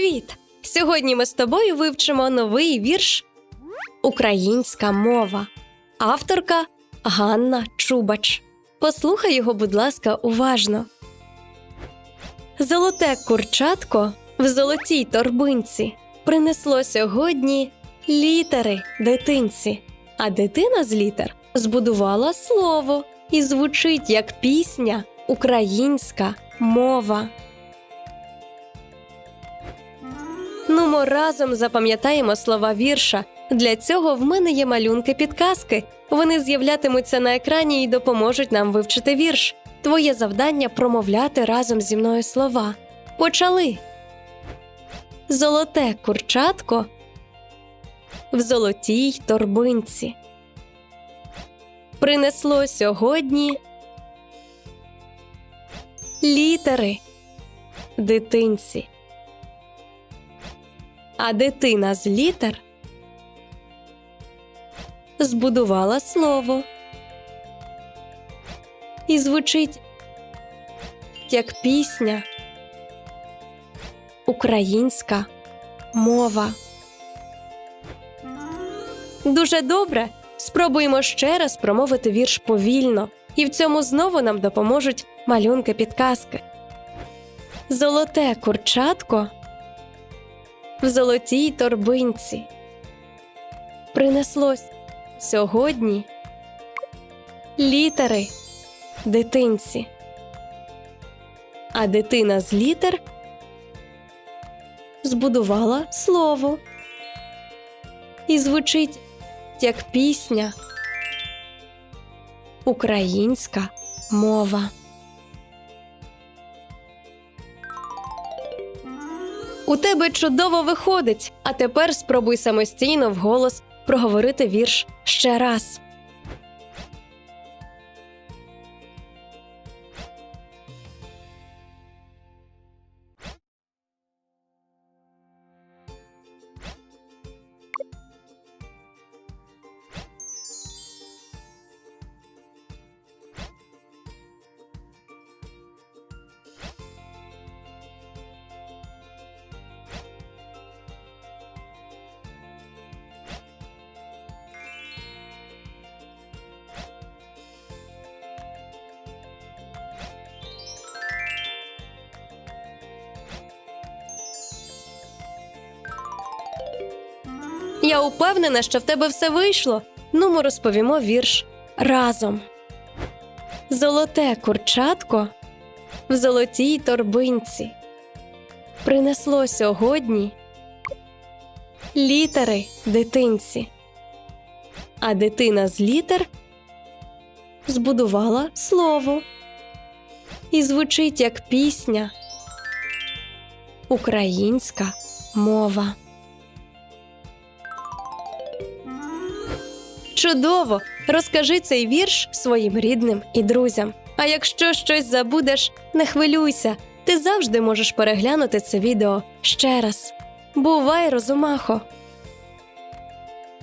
Привіт! Сьогодні ми з тобою вивчимо новий вірш Українська мова. Авторка Ганна Чубач. Послухай його, будь ласка, уважно. Золоте курчатко в золотій торбинці принесло сьогодні літери дитинці, а дитина з літер збудувала слово і звучить як пісня українська мова. Нумо разом запам'ятаємо слова вірша. Для цього в мене є малюнки підказки. Вони з'являтимуться на екрані і допоможуть нам вивчити вірш. Твоє завдання промовляти разом зі мною слова. Почали. Золоте курчатко в золотій торбинці. Принесло сьогодні літери дитинці. А дитина з літер збудувала слово і звучить як пісня українська мова. Дуже добре. Спробуємо ще раз промовити вірш повільно, і в цьому знову нам допоможуть малюнки підказки. Золоте курчатко в золотій торбинці. Принеслось сьогодні літери дитинці. А дитина з літер збудувала слово і звучить як пісня Українська мова. У тебе чудово виходить, а тепер спробуй самостійно вголос проговорити вірш ще раз. Я упевнена, що в тебе все вийшло. Ну, ми розповімо вірш разом. Золоте курчатко в золотій торбинці принесло сьогодні літери дитинці, а дитина з літер збудувала слово і звучить як пісня Українська мова. Чудово! Розкажи цей вірш своїм рідним і друзям. А якщо щось забудеш, не хвилюйся, ти завжди можеш переглянути це відео ще раз. Бувай, розумахо!